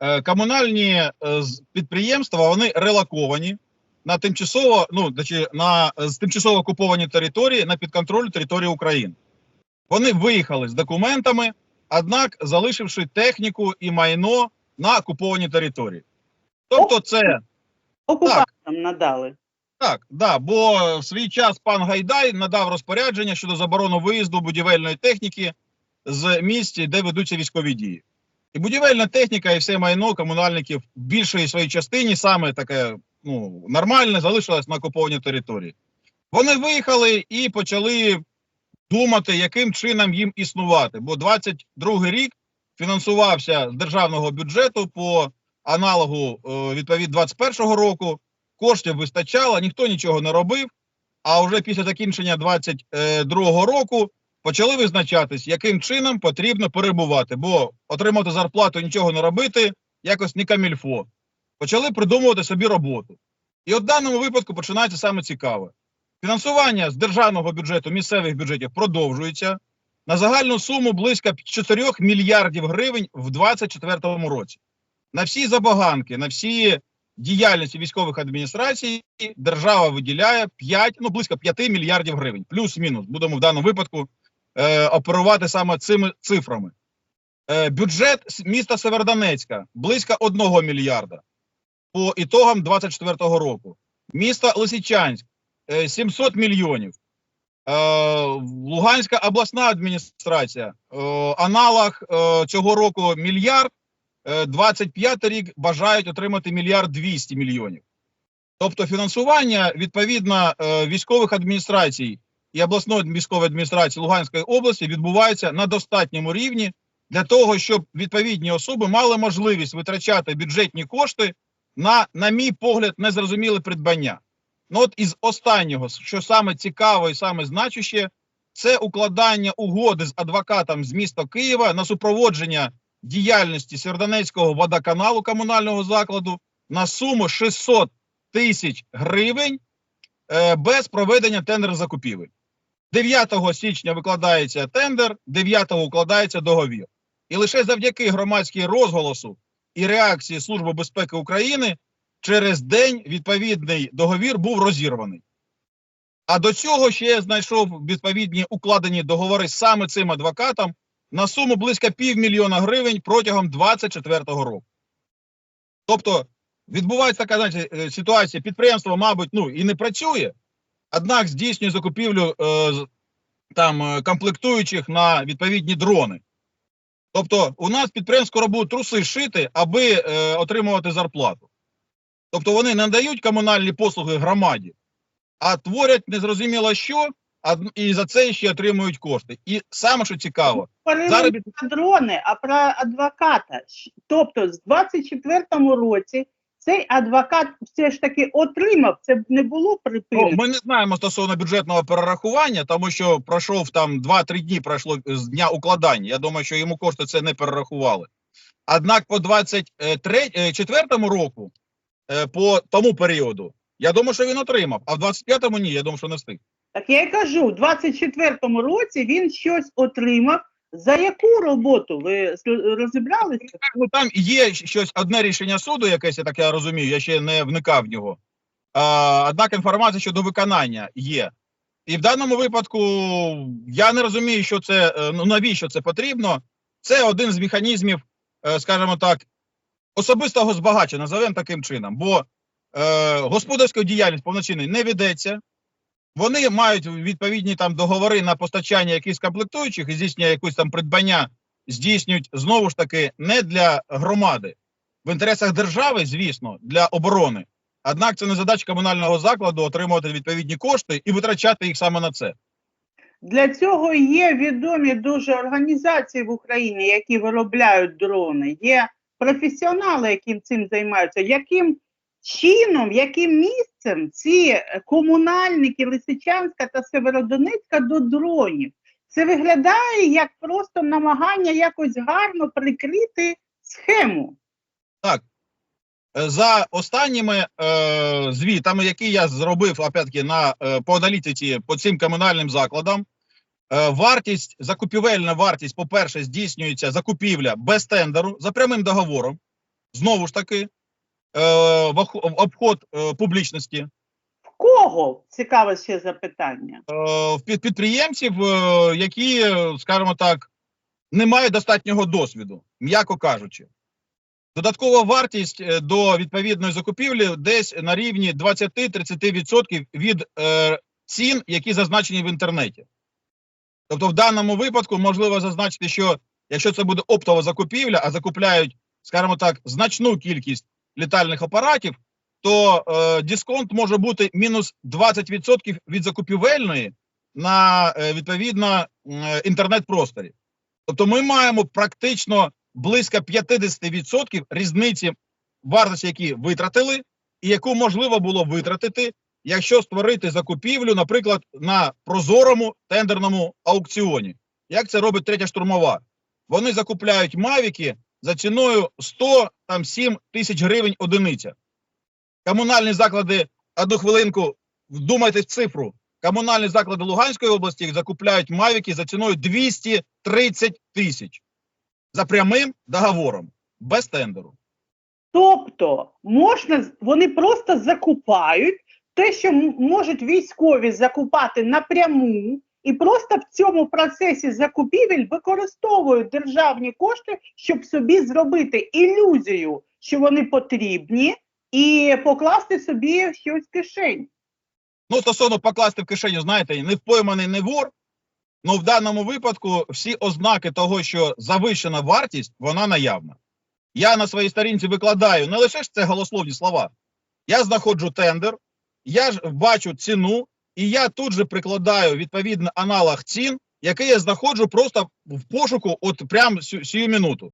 е, комунальні е, підприємства вони релоковані на тимчасово, ну на з тимчасово окуповані території на підконтроль території України. Вони виїхали з документами, однак залишивши техніку і майно на окуповані території. Тобто, це Окупантам надали. так, да, бо в свій час пан Гайдай надав розпорядження щодо заборони виїзду будівельної техніки з місць, де ведуться військові дії. І будівельна техніка і все майно комунальників в більшої своїй частині саме таке ну, нормальне залишилось на окупованій території. Вони виїхали і почали думати, яким чином їм існувати. Бо 22 рік фінансувався з державного бюджету по аналогу е, відповідь 21-го року коштів вистачало, ніхто нічого не робив. А вже після закінчення 22-го року почали визначатись, яким чином потрібно перебувати, бо отримати зарплату нічого не робити якось не камільфо. Почали придумувати собі роботу. І от в даному випадку починається саме цікаве. Фінансування з державного бюджету, місцевих бюджетів продовжується на загальну суму близько 4 мільярдів гривень в 2024 році. На всі забаганки, на всі діяльності військових адміністрацій держава виділяє 5, ну близько 5 мільярдів гривень, плюс-мінус. Будемо в даному випадку е, оперувати саме цими цифрами. Е, бюджет міста Северодонецька близько 1 мільярда по ітогам 24 року. Місто Лисичанськ е, 700 мільйонів. Е, Луганська обласна адміністрація, е, аналог е, цього року мільярд. Е, 25 рік бажають отримати мільярд 200 мільйонів. Тобто фінансування відповідно е, військових адміністрацій і обласної військової адміністрації Луганської області відбувається на достатньому рівні для того, щоб відповідні особи мали можливість витрачати бюджетні кошти на, на мій погляд, незрозуміле придбання. Ну от із останнього, що саме цікаво і саме значуще, це укладання угоди з адвокатом з міста Києва на супроводження діяльності Сєвєродонецького водоканалу комунального закладу на суму 600 тисяч гривень е, без проведення тендер закупівель. 9 січня викладається тендер, 9 укладається договір. І лише завдяки громадській розголосу і реакції Служби безпеки України через день відповідний договір був розірваний. А до цього ще я знайшов відповідні укладені договори саме цим адвокатом на суму близько півмільйона гривень протягом 24-го року. Тобто відбувається така знаєте, е, ситуація, підприємство, мабуть, ну і не працює, однак здійснює закупівлю е, там е, комплектуючих на відповідні дрони. Тобто, у нас підприємство скоро будуть труси шити, аби е, отримувати зарплату. Тобто вони не дають комунальні послуги громаді, а творять незрозуміло що, а і за це ще отримують кошти. І саме що цікаво, Говорили Зараз про дрони, а про адвоката. Тобто, з 24-му році цей адвокат все ж таки отримав, це не було Ну, припинено. ми не знаємо стосовно бюджетного перерахування, тому що пройшов там 2-3 дні пройшло з дня укладання. Я думаю, що йому кошти це не перерахували. Однак по 24 року, е, по тому періоду, я думаю, що він отримав, а в 25-му ні, я думаю, що не встиг. Так я й кажу, в 24-му році він щось отримав. За яку роботу ви розібралися? Ну, там є щось одне рішення суду, якесь, я так я розумію, я ще не вникав в нього. А, однак інформація щодо виконання є. І в даному випадку я не розумію, що це е, ну навіщо це потрібно. Це один з механізмів, е, скажімо так, особистого збагачення, назовемо таким чином. Бо е, господарська діяльність повноцінної не ведеться. Вони мають відповідні там договори на постачання якихось комплектуючих і здійснення якось там придбання здійснюють знову ж таки не для громади в інтересах держави, звісно, для оборони. Однак це не задача комунального закладу отримувати відповідні кошти і витрачати їх саме на це. Для цього є відомі дуже організації в Україні, які виробляють дрони. Є професіонали, які цим займаються. Яким чином, яким місцем ці комунальники Лисичанська та Северодонецька до дронів? Це виглядає як просто намагання якось гарно прикрити схему. Так. Е, За останніми е, звітами, які я зробив опять-таки, на е, по аналітиці по цим комунальним закладам, е, вартість, закупівельна вартість, по-перше, здійснюється закупівля без тендеру за прямим договором. знову ж таки, в обход е, публічності. В кого? Цікаве ще запитання. е, в підприємців, е, які, е, скажімо так, не мають достатнього досвіду, м'яко кажучи. Додаткова вартість е, до відповідної закупівлі десь на рівні 20-30% від е, цін, які зазначені в інтернеті. Тобто, в даному випадку можливо зазначити, що якщо це буде оптова закупівля, а закупляють, скажімо так, значну кількість літальних апаратів, то е, дисконт може бути мінус 20% від закупівельної на е, відповідно е, інтернет-просторі. Тобто ми маємо практично близько 50% різниці вартості, які витратили, і яку можливо було витратити, якщо створити закупівлю, наприклад, на прозорому тендерному аукціоні. Як це робить третя штурмова? Вони закупляють мавіки за ціною 107 тисяч гривень одиниця. Комунальні заклади, одну хвилинку, вдумайтесь в цифру. Комунальні заклади Луганської області закупляють мавіки за ціною 230 тисяч за прямим договором, без тендеру. Тобто можна вони просто закупають те, що можуть військові закупати напряму, і просто в цьому процесі закупівель використовують державні кошти, щоб собі зробити ілюзію, що вони потрібні, і покласти собі щось в кишень. Ну, стосовно покласти в кишеню, знаєте, не впойманий не вор. Ну, в даному випадку всі ознаки того, що завищена вартість, вона наявна. Я на своїй сторінці викладаю не лише ж це голословні слова. Я знаходжу тендер, я ж бачу ціну, і я тут же прикладаю відповідний аналог цін, який я знаходжу просто в пошуку, от прямо сю, сію минуту.